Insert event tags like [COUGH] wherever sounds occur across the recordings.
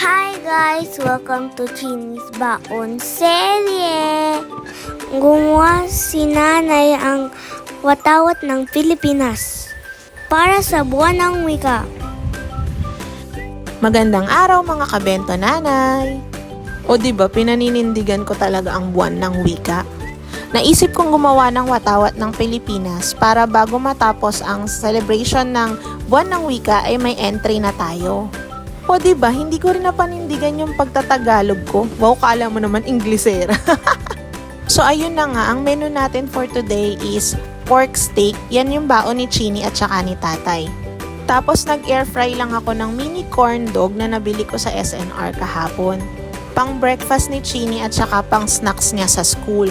Hi guys! Welcome to Chini's Baon Serye! Gumawa si nanay ang watawat ng Pilipinas para sa buwan ng wika. Magandang araw mga kabento nanay! O di ba pinaninindigan ko talaga ang buwan ng wika? Naisip kong gumawa ng watawat ng Pilipinas para bago matapos ang celebration ng buwan ng wika ay may entry na tayo. O ba hindi ko rin napanindigan yung pagtatagalog ko. Wow, kala mo naman Inglesera. [LAUGHS] so ayun na nga, ang menu natin for today is pork steak. Yan yung baon ni Chini at saka ni Tatay. Tapos nag-air fry lang ako ng mini corn dog na nabili ko sa SNR kahapon. Pang breakfast ni Chini at saka pang snacks niya sa school.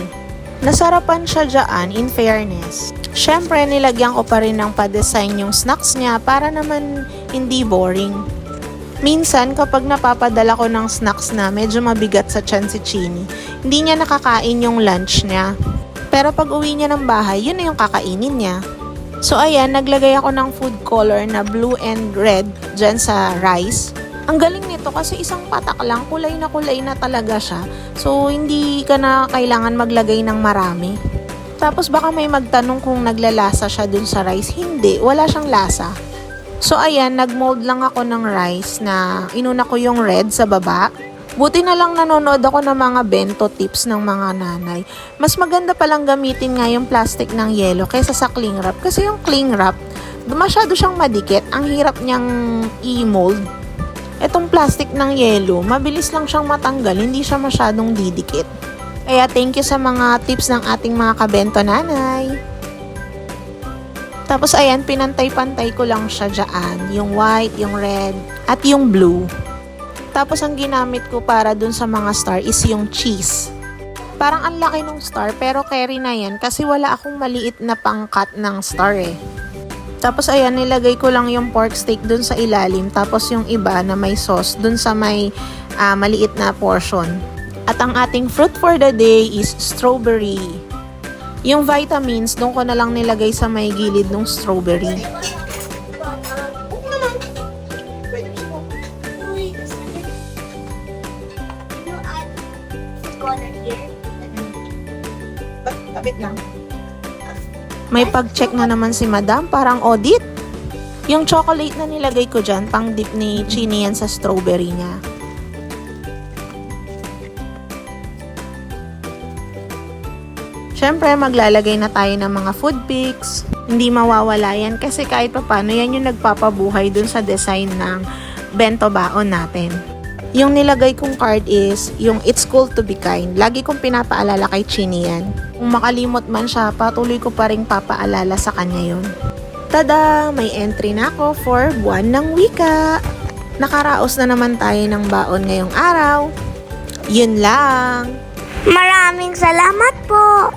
Nasarapan siya dyan in fairness. Siyempre, nilagyan ko pa rin ng pa-design yung snacks niya para naman hindi boring. Minsan, kapag napapadala ko ng snacks na medyo mabigat sa tiyan si Chini, hindi niya nakakain yung lunch niya. Pero pag uwi niya ng bahay, yun na yung kakainin niya. So ayan, naglagay ako ng food color na blue and red dyan sa rice. Ang galing nito kasi isang patak lang, kulay na kulay na talaga siya. So hindi ka na kailangan maglagay ng marami. Tapos baka may magtanong kung naglalasa siya dun sa rice. Hindi, wala siyang lasa. So ayan, nagmold lang ako ng rice na inuna ko yung red sa baba. Buti na lang nanonood ako ng mga bento tips ng mga nanay. Mas maganda palang gamitin nga yung plastic ng yelo kaysa sa cling wrap. Kasi yung cling wrap, masyado siyang madikit. Ang hirap niyang i-mold. Etong plastic ng yelo, mabilis lang siyang matanggal. Hindi siya masyadong didikit. Kaya thank you sa mga tips ng ating mga kabento nanay. Tapos ayan, pinantay-pantay ko lang siya dyan. Yung white, yung red, at yung blue. Tapos ang ginamit ko para dun sa mga star is yung cheese. Parang ang laki ng star pero carry na yan kasi wala akong maliit na pangkat ng star eh. Tapos ayan, nilagay ko lang yung pork steak dun sa ilalim. Tapos yung iba na may sauce dun sa may ah, maliit na portion. At ang ating fruit for the day is strawberry. Yung vitamins, doon ko na lang nilagay sa may gilid ng strawberry. Kapit lang. May pag-check na naman si madam, parang audit. Yung chocolate na nilagay ko dyan, pang dip ni Chini yan sa strawberry niya. Siyempre, maglalagay na tayo ng mga food pics. Hindi mawawala yan kasi kahit pa paano yan yung nagpapabuhay dun sa design ng bento baon natin. Yung nilagay kong card is yung It's Cool to be Kind. Lagi kong pinapaalala kay Chini yan. Kung makalimot man siya, patuloy ko pa rin papaalala sa kanya yun. Tada! May entry na ako for buwan ng wika. Nakaraos na naman tayo ng baon ngayong araw. Yun lang. Maraming salamat po!